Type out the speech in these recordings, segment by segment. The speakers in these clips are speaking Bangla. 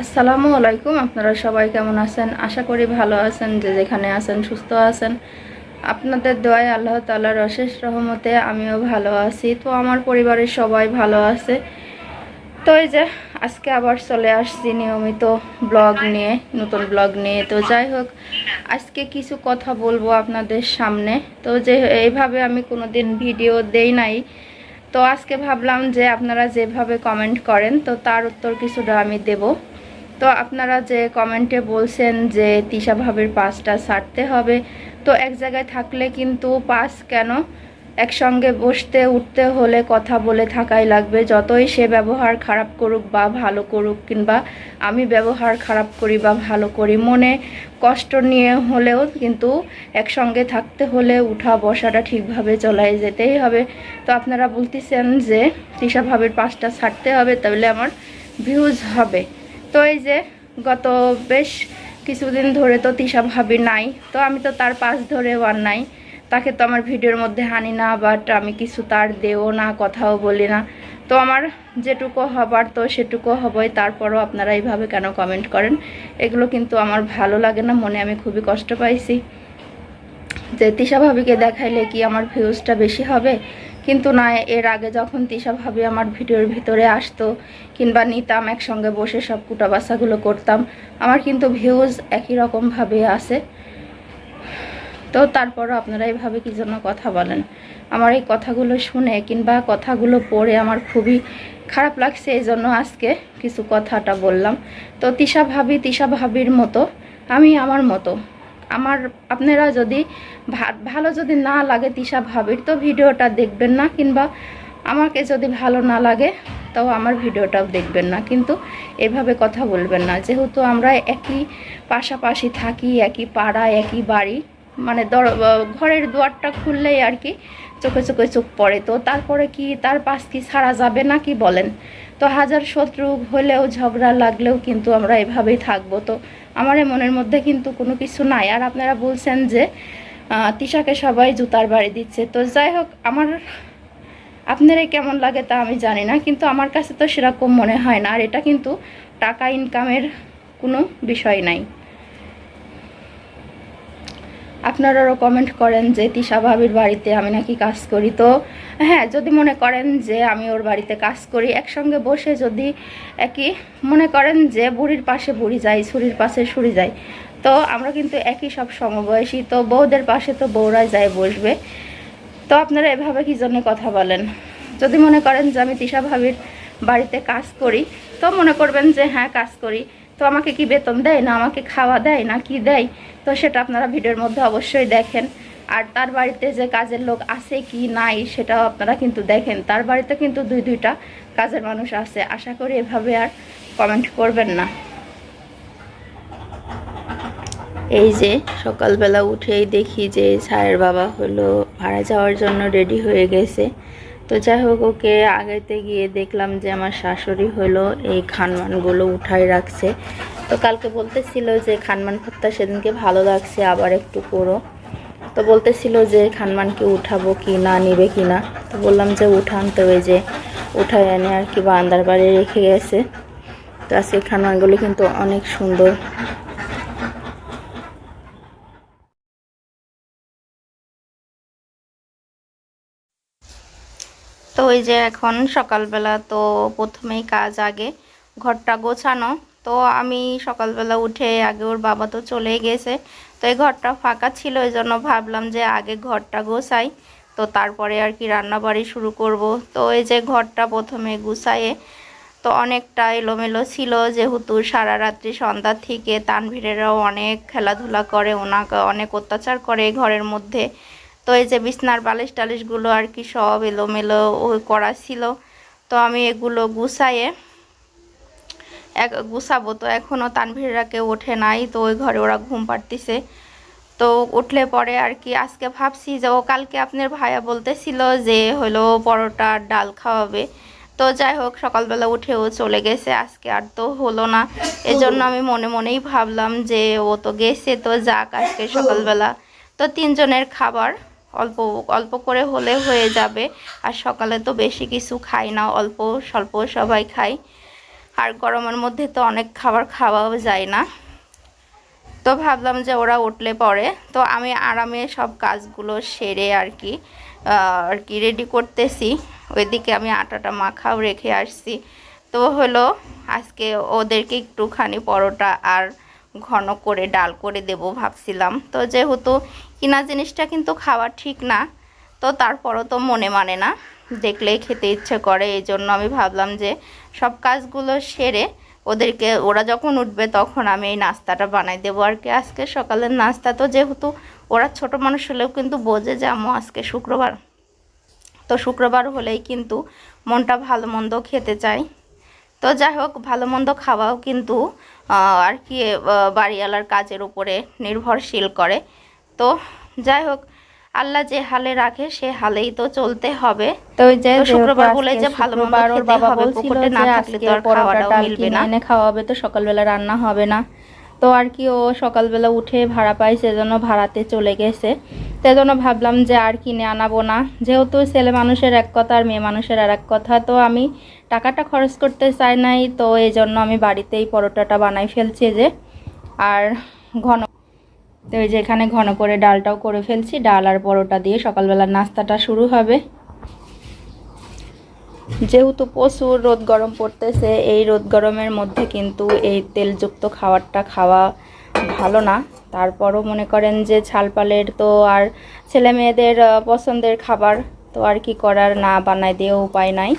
আসসালামু আলাইকুম, আপনারা সবাই কেমন আছেন? আশা করি ভালো আছেন, যে যেখানে আছেন সুস্থ আছেন। আপনাদের দোয়ায় আল্লাহ তাআলার অশেষ রহমতে আমিও ভালো আছি। তো আমার পরিবারের সবাই ভালো আছে। তো এই যে, আজকে আবার চলে আসছি নিয়মিত ব্লগ নিয়ে, নতুন ব্লগ নিয়ে। তো যাই হোক, আজকে কিছু কথা বলব আপনাদের সামনে। তো যে, এইভাবে আমি কোনোদিন ভিডিও দেই নাই। তো আজকে ভাবলাম যে, আপনারা যেভাবে কমেন্ট করেন, তো তার উত্তর কিছুটা আমি দেব। তো আপনারা যে কমেন্টে বলছেন যে তিশা ভাবির পাসটা ছাড়তে হবে, তো এক জায়গায় থাকলে কিন্তু পাস কেন? একসঙ্গে বসতে, উঠতে হলে কথা বলে থাকাই লাগবে। যতই সে ব্যবহার খারাপ করুক বা ভালো করুক, কিংবা আমি ব্যবহার খারাপ করি বা ভালো করি, মনে কষ্ট নিয়ে হলেও কিন্তু একসঙ্গে থাকতে হলে উঠা বসাটা ঠিকভাবে চলাই যেতেই হবে। তো আপনারা বলতেছেন যে তৃষা ভাবের পাঁচটা ছাড়তে হবে, তাহলে আমার ভিউজ হবে। তো এই যে গত বেশ কিছুদিন ধরে তো তৃষা ভাবি নাই, তো আমি তো তার পাশ ধরেও আর নাই। তাকে তো আমার ভিডিওর মধ্যে হানি না বাট আমি কিছু তার দেও না, কথাও বলি না। তো আমার যেটুকু হবার তো সেটুকু হবই, তারপরও আপনারা এইভাবে কেন কমেন্ট করেন? এগুলো কিন্তু আমার ভালো লাগে না, মনে আমি খুবই কষ্ট পাইছি। যে তিশা ভাবিকে দেখাইলে কি আমার ভিউজটা বেশি হবে? কিন্তু না, এর আগে যখন তিশা ভাবি আমার ভিডিওর ভিতরে আসতো, কিংবা নিতাম একসঙ্গে বসে সব কুটা বাসাগুলো করতাম, আমার কিন্তু ভিউজ একই রকমভাবে আসে তো তারপরও আপনারা এইভাবে কী জন্য কথা বলেন? আমার এই কথাগুলো শুনে কিংবা কথাগুলো পড়ে আমার খুবই খারাপ লাগছে এই জন্য আজকে কিছু কথাটা বললাম। তো তিশা ভাবি, তিশা ভাবির মতো, আমি আমার মতো। আমার, আপনারা যদি ভালো যদি না লাগে তিশা ভাবির, তো ভিডিওটা দেখবেন না, কিংবা আমাকে যদি ভালো না লাগে, তাও আমার ভিডিওটাও দেখবেন না। কিন্তু এভাবে কথা বলবেন না। যেহেতু আমরা একই পাশাপাশি থাকি, একই পাড়া একই বাড়ি মানে ঘরের দুয়ারটা খুললেই আর কি চোখে চোখে চোখ পড়ে। তো তারপরে কি, তার পাশ কি ছাড়া যাবে না কি বলেন? তো হাজার শত্রু হলেও, ঝগড়া লাগলেও কিন্তু আমরা এভাবেই থাকব। তো আমার মনের মধ্যে কিন্তু কোনো কিছু নাই। আর আপনারা বলছেন যে তিশাকে সবাই জুতার বাড়ি দিচ্ছে। তো যাই হোক, আমার আপনারা কেমন লাগে তা আমি জানি না, কিন্তু আমার কাছে তো সেরকম মনে হয় না। আর এটা কিন্তু টাকা, ইনকামের কোনো বিষয় নাই। আপনারাও কমেন্ট করেন যে, তিশা ভাবির বাড়িতে আমি নাকি কাজ করি। তো হ্যাঁ যদি মনে করেন যে আমি ওর বাড়িতে কাজ করি, একসঙ্গে বসে যদি একই, মনে করেন যে বুড়ির পাশে বুড়ি যাই ছুরির পাশে ছুরি যায়, তো আমরা কিন্তু একই সব সমবয়সী, তো বউদের পাশে তো বউরাই যায় বসবে। তো আপনারা এভাবে কি জন্য কথা বলেন? যদি মনে করেন যে আমি তিশা ভাবির বাড়িতে কাজ করি, তো মনে করবেন যে হ্যাঁ কাজ করি। তো আমাকে কি বেতন দেয়, না আমাকে খাওয়া দেয়, না কি দেয়? তো সেটা আপনারা ভিডিওর মধ্যে অবশ্যই দেখেন। আর তার বাড়িতে যে কাজের লোক আছে কি নাই সেটাও আপনারা কিন্তু দেখেন। তার বাড়িতে কিন্তু দুই দুইটা কাজের মানুষ আছে। আশা করি এভাবে আর কমেন্ট করবেন না। এই যে সকালবেলা উঠেই দেখি যে ছায়ের বাবা হলো ভাড়া যাওয়ার জন্য রেডি হয়ে গেছে। তো যাই হোক, ওকে আগেতে গিয়ে দেখলাম যে আমার শাশুড়ি হলো এই খানমানগুলো উঠাই রাখছে। তো কালকে বলতেছিল যে খানমান ভর্তা সেদিনকে ভালো লাগছে, আবার একটু করো। তো বলতেছিল যে খানমানকে উঠাবো কি না, নিবে কি না। তো বললাম যে উঠান তো ওই যে উঠায় এনে আর কি বান্দার বাড়ি রেখে গেছে। তো আজকে খানমানগুলো কিন্তু অনেক সুন্দর। তো ওই যে এখন সকালবেলা তো প্রথমেই কাজ আগে, ঘরটা গোছানো। তো আমি সকালবেলা উঠে আগে ওর বাবা তো চলে গেছে। তো এই ঘরটা ফাঁকা ছিল ওই জন্য ভাবলাম যে আগে ঘরটা গোছাই। তো তারপরে আর কি রান্না বাড়ি শুরু করব। তো এই যে ঘরটা প্রথমে গুছায়ে, তো অনেকটা এলোমেলো ছিল। যেহেতু সারা রাত্রি সন্ধ্যা থেকে তানভীরেরাও অনেক খেলাধুলা করে, ওনাকে অনেক অত্যাচার করে ঘরের মধ্যে। তো এই যে বিছনার বালিশ টালিশগুলো আর কি সব এলোমেলো করা ছিল। তো আমি এগুলো গুছায়ে এক গুছাবো। তো এখনও তানভীররা কেউ ওঠে নাই, তো ওই ঘরে ওরা ঘুম পাড়তিছে। তো উঠলে পরে আর কি আজকে ভাবছি যে, ও কালকে আপনার ভাইয়া বলতেছিল যে, হলো পরোটা ডাল খাওয়াবে। তো যাই হোক, সকালবেলা উঠে ও চলে গেছে। আজকে আর তো হলো না। এজন্য আমি মনে মনেই ভাবলাম যে, ও তো গেছে, তো যাক আজকে সকালবেলা। তো তিনজনের খাবার অল্প অল্প করে হলে হয়ে যাবে। আর সকালে তো বেশি কিছু খাই না, অল্প, স্বল্প সবাই খাই আর গরমের মধ্যে তো অনেক খাবার খাওয়াও যায় না। তো ভাবলাম যে ওরা উঠলে পরে। তো আমি আরামে সব কাজগুলো সেরে আর কি আর কি রেডি করতেছি। ওইদিকে আমি আটাটা মাখাও রেখে আসছি। তো হলো আজকে ওদেরকে একটুখানি পরোটা আর ঘন করে ডাল করে দেব ভাবছিলাম। তো যেহেতু কিনা জিনিসটা কিন্তু খাওয়া ঠিক না, তো তারপরও তো মনে মানে না। দেখলেই খেতে ইচ্ছে করে এই জন্য আমি ভাবলাম যে সব কাজগুলো সেরে ওদেরকে, ওরা যখন উঠবে তখন আমি এই নাস্তাটা বানাই দেবো। আর কি, আজকে সকালের নাস্তা তো যেহেতু ওরা ছোট মানুষ হলেও কিন্তু বোঝে যে আম্মু আজকে শুক্রবার। তো শুক্রবার হলেই কিন্তু মনটা ভালো মন্দ খেতে চায়। তো যাই হোক, ভালো মন্দ খাওয়াও কিন্তু আর কি বাড়িওয়ালার কাজের উপরে নির্ভরশীল করে। তো যাই হোক আল্লাহ যে হালে রাখে সে হালেই তো চলতে হবে। তো ওই যে শুক্রবার বলে যে ভালো মন্দ বাবা হবে, বলছিল যে থাকলে তো আজকে আর পরোটা ডাল মিলবে কিনে না। এনে খাওয়া হবে তো সকালবেলা রান্না হবে না। তো আর কি ও সকালবেলা উঠে ভাড়া পাই সেজন্য ভাড়াতে চলে গেছে। সেজন্য ভাবলাম যে আর কিনে আনাবো না। যেহেতু ছেলে মানুষের এক কথা আর মেয়ে মানুষের আর এক কথা তো আমি টাকাটা খরচ করতে চাই নাই তো এই জন্য আমি বাড়িতেই পরোটাটা বানাই ফেলছি যে। আর ঘন তো এই যে এখানে ঘন করে ডালটাও করে ফেলছি, ডাল আর পরোটা দিয়ে সকালবেলার নাস্তাটা শুরু হবে। যেহেতু প্রচুর রোদ গরম পড়তেছে, এই রোদ গরমের মধ্যে কিন্তু এই তেলযুক্ত খাবারটা খাওয়া ভালো না। তারপরও মনে করেন যে ছালপালের তো আর ছেলে মেয়েদের পছন্দের খাবার তো আর কি করার না বানায় দিয়েও উপায় নাই।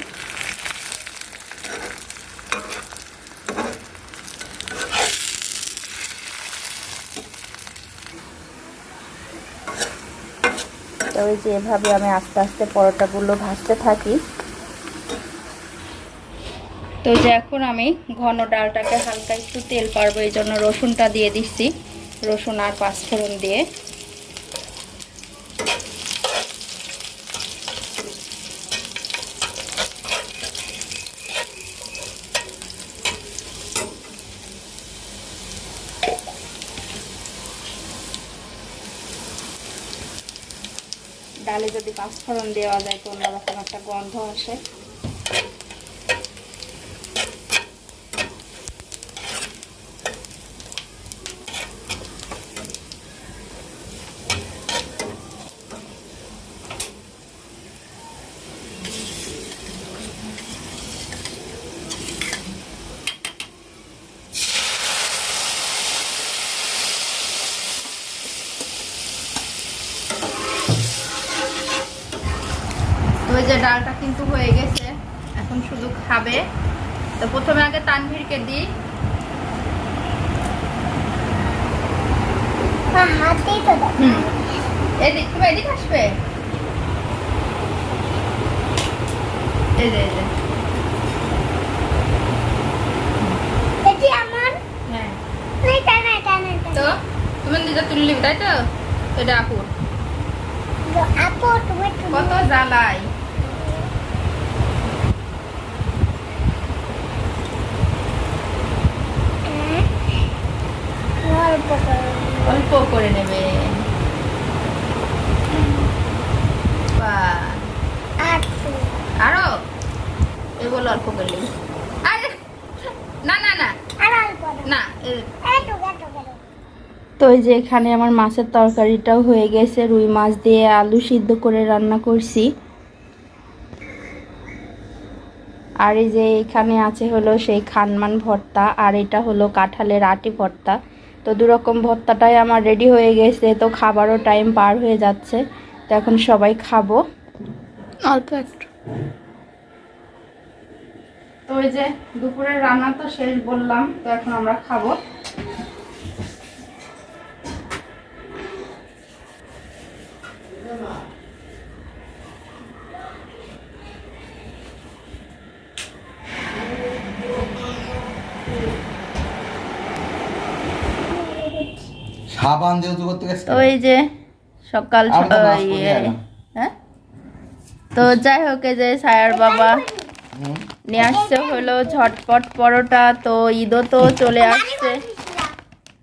ওই যে এভাবে আমি আস্তে আস্তে পরোটাগুলো ভাজতে থাকি। তো যে এখন আমি ঘন ডালটাকে হালকা একটু তেল পারব এই জন্য রসুনটা দিয়ে দিচ্ছি। রসুন আর পাঁচফোড়ন দিয়ে। ডালে যদি পাঁচফোড়ন দেওয়া যায় তো অন্যরকম একটা গন্ধ আসে। ওই যে ডালটা কিন্তু হয়ে গেছে। এখন শুধু খাবে। তো প্রথমে আগে তানভীরকে দিই। হুম। এদিক তুমি এদিক আসবে? এই যে হ্যাঁ। তো তুমি নিজে তুললি তাই তো? এটা আপুর তুমি কত জ্বালাই অল্প করে নেবে। আর? এগুলো অল্প করলি না না না। তো এই যে এখানে আমার মাছের তরকারিটাও হয়ে গেছে, রুই মাছ দিয়ে আলু সিদ্ধ করে রান্না করছি। আর এই যে এখানে আছে হলো সেই খানমান ভর্তা, আর এটা হলো কাঁঠালের আটি ভর্তা। তো দুরকম ভর্তাটাই আমার রেডি হয়ে গেছে তো খাবারও টাইম পার হয়ে যাচ্ছে। তো এখন সবাই খাব। অল্প একটু। তো ওই যে দুপুরের রান্না তো শেষ বললাম তো এখন আমরা খাব। সাবান যেহেতু করতে গেছে তো এই যে সকাল ইয়ে। হ্যাঁ? তো যাই হোক এই যে সায়ার বাবা নিয়ে আসছে হলো ঝটপট পরোটা তো ঈদও তো চলে আসছে।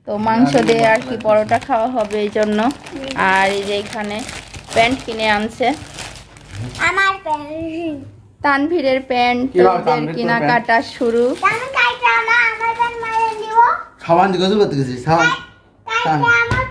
তো মাংস দিয়ে আর কি পরোটা খাওয়া হবে এই জন্য। আর এই যে এখানে প্যান্ট কিনে আনছে। আমার প্যান্ট। তানভীরের প্যান্ট তানভীর তোর কেনাকাটা শুরু। আমি তাই না আমার ব্যান মারিয়ে দিব সাবান দিয়ে গোসল করতে গেছিস সাবান? 我们